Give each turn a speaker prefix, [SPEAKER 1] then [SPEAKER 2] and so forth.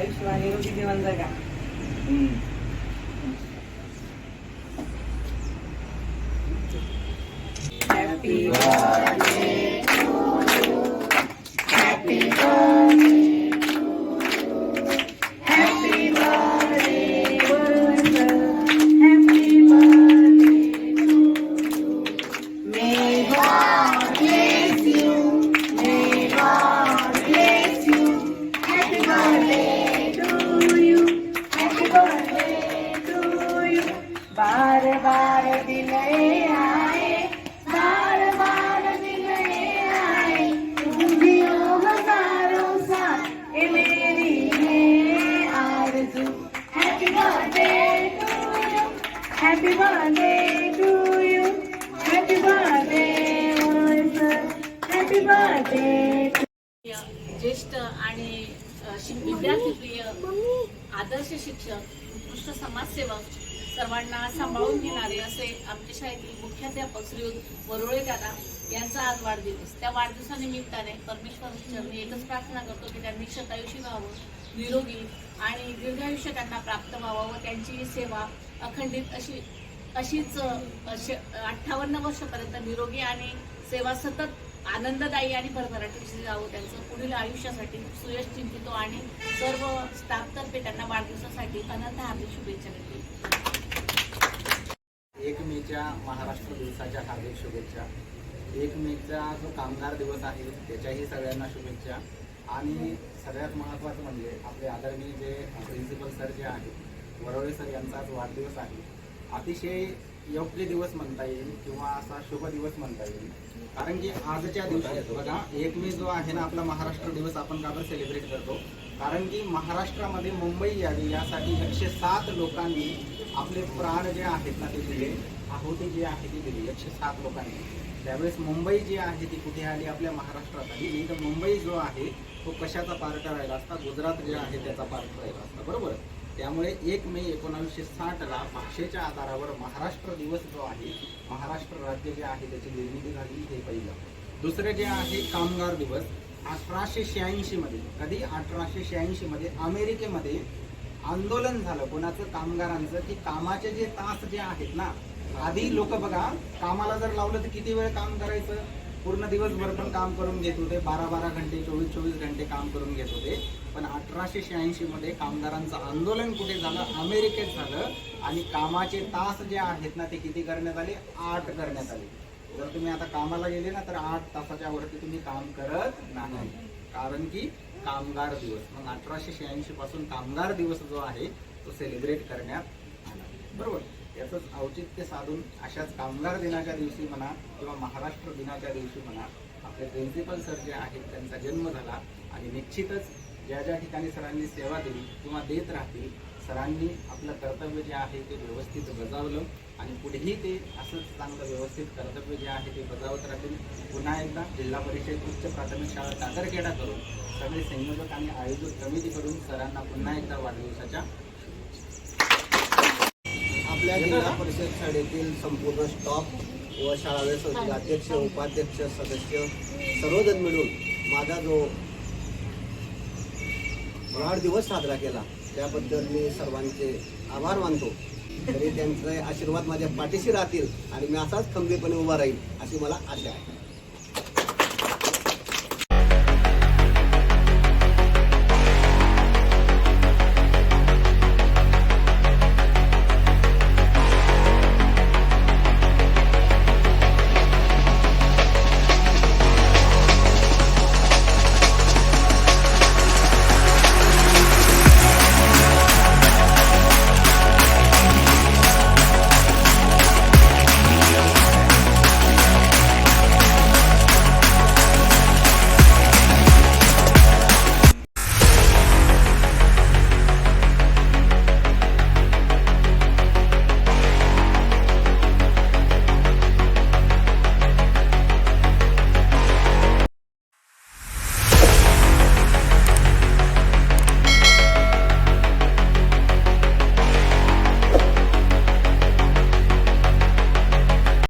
[SPEAKER 1] ಆಯುಷ್ಯ ನಿರೋಗಿದ್ದೀವಿ ಅಂದಾಗ ಹ್ಞೂ बार दिन ये आए बार बार दिन ये मेरी है आरज़ू। Birthday to you happy birthday to you birthday birthday
[SPEAKER 2] ज्येष्ठ आणि विद्यार्थी प्रिय आदर्श शिक्षक उत्कृष्ट समाजसेवक सर्वांना सांभाळून घेणारे असे आमच्या शाळेतील मुख्याध्यापक श्री वरोळे दादा यांचा आज वाढदिवस. त्या वाढदिवसानिमित्ताने परमेश्वर चरणी एकच प्रार्थना करतो की त्यांनी शतायुषी व्हावं निरोगी आणि दीर्घायुष्य त्यांना प्राप्त व्हावं व त्यांची सेवा अखंडित अशी अशीच अठ्ठावन्न वर्षपर्यंत निरोगी आणि सेवा सतत आनंददायी आणि भरभराटीची जावं त्यांचं पुढील आयुष्यासाठी सुयश चिंतितो आणि सर्व स्टाफतर्फे त्यांना वाढदिवसासाठी अनंत हार्दिक शुभेच्छा देते.
[SPEAKER 3] एक मेच्या महाराष्ट्र दिवसाच्या हार्दिक शुभेच्छा. एक मेचा जो कामगार दिवस आहे त्याच्याही सगळ्यांना शुभेच्छा. आणि सगळ्यात महत्त्वाचं म्हणजे आपले आदरणीय जे प्रिन्सिपल सर जे आहेत वरवळे सर यांचा आज वाढदिवस आहे. अतिशय योग्य दिवस म्हणता येईल किंवा असा शुभ दिवस म्हणता येईल. कारण की आजच्या दिवशी बघा एक मे जो आहे ना आपला महाराष्ट्र दिवस आपण का बरं सेलिब्रेट करतो? कारण की महाराष्ट्रामध्ये मुंबई यावी यासाठी एकशे सात लोकांनी आपले प्राण जे आहेत ना ते दिले आहुती जी आहे ती दिली एकशे सात लोकांनी. त्यावेळेस मुंबई जी आहे ती कुठे आली? आपल्या महाराष्ट्रात आली. नाही तर मुंबई जो आहे तो कशाचा पार्ट राहिला असता? गुजरात जे आहे त्याचा पार्ट राहिला असता. बरोबर? त्यामुळे एक मे एकोणावीसशे साठला भाषेच्या आधारावर महाराष्ट्र दिवस जो आहे महाराष्ट्र राज्य जे आहे त्याची निर्मिती झाली हे पहिलं. दुसरं जे आहे कामगार दिवस. अठराशे शहाऐंशी मध्ये कधी? अठराशे शहाऐंशी मध्ये अमेरिकेमध्ये आंदोलन झालं. कोणाचं? कामगारांचं. की कामाचे जे तास जे आहेत ना आधी लोक बघा कामाला जर लावलं तर किती वेळ काम करायचं? पूर्ण दिवसभर पण काम करून घेत होते. बारा बारा घंटे चोवीस चोवीस घंटे काम करून घेत होते. पण अठराशे शहाऐंशी मध्ये कामगारांचं आंदोलन कुठे झालं? अमेरिकेत झालं. आणि कामाचे तास जे आहेत ना ते किती करण्यात आले? आठ करण्यात आले. जर तुम्ही आता कामाला गेले ना तर आठ तासाच्या वरती तुम्ही काम करत नाही. कारण की कामगार दिवस मग अठराशे शहाऐंशी पासून कामगार दिवस जो आहे तो सेलिब्रेट करण्यात आला. बरोबर? याचंच औचित्य साधून अशाच कामगार दिनाच्या दिवशी म्हणा किंवा महाराष्ट्र दिनाच्या दिवशी म्हणा आपले प्रिन्सिपल सर जे आहेत त्यांचा जन्म झाला आणि निश्चितच ज्या ज्या ठिकाणी सरांनी सेवा दिली किंवा देत राहतील सरांनी आपलं कर्तव्य जे आहे ते व्यवस्थित बजावलं आणि पुढेही ते असंच चांगलं व्यवस्थित कर्तव्य जे आहे ते बजावत राहतील. पुन्हा एकदा जिल्हा परिषद उच्च प्राथमिक शाळा टाकरखेडा करून सगळे संयोजक आणि आयोजक समितीकडून सरांना पुन्हा एकदा वाढदिवसाच्या
[SPEAKER 4] आपल्या जिल्हा परिषद शाळेतील संपूर्ण स्टॉप व शाळा व्यवस्थित अध्यक्ष उपाध्यक्ष सदस्य सर्वजण मिळून माझा जो वाढदिवस साजरा केला त्याबद्दल मी सर्वांचे आभार मानतो. तरी त्यांचे आशीर्वाद माझ्या पाठीशी राहतील आणि मी असाच खंबीरपणे उभा राहील अशी मला आशा आहे.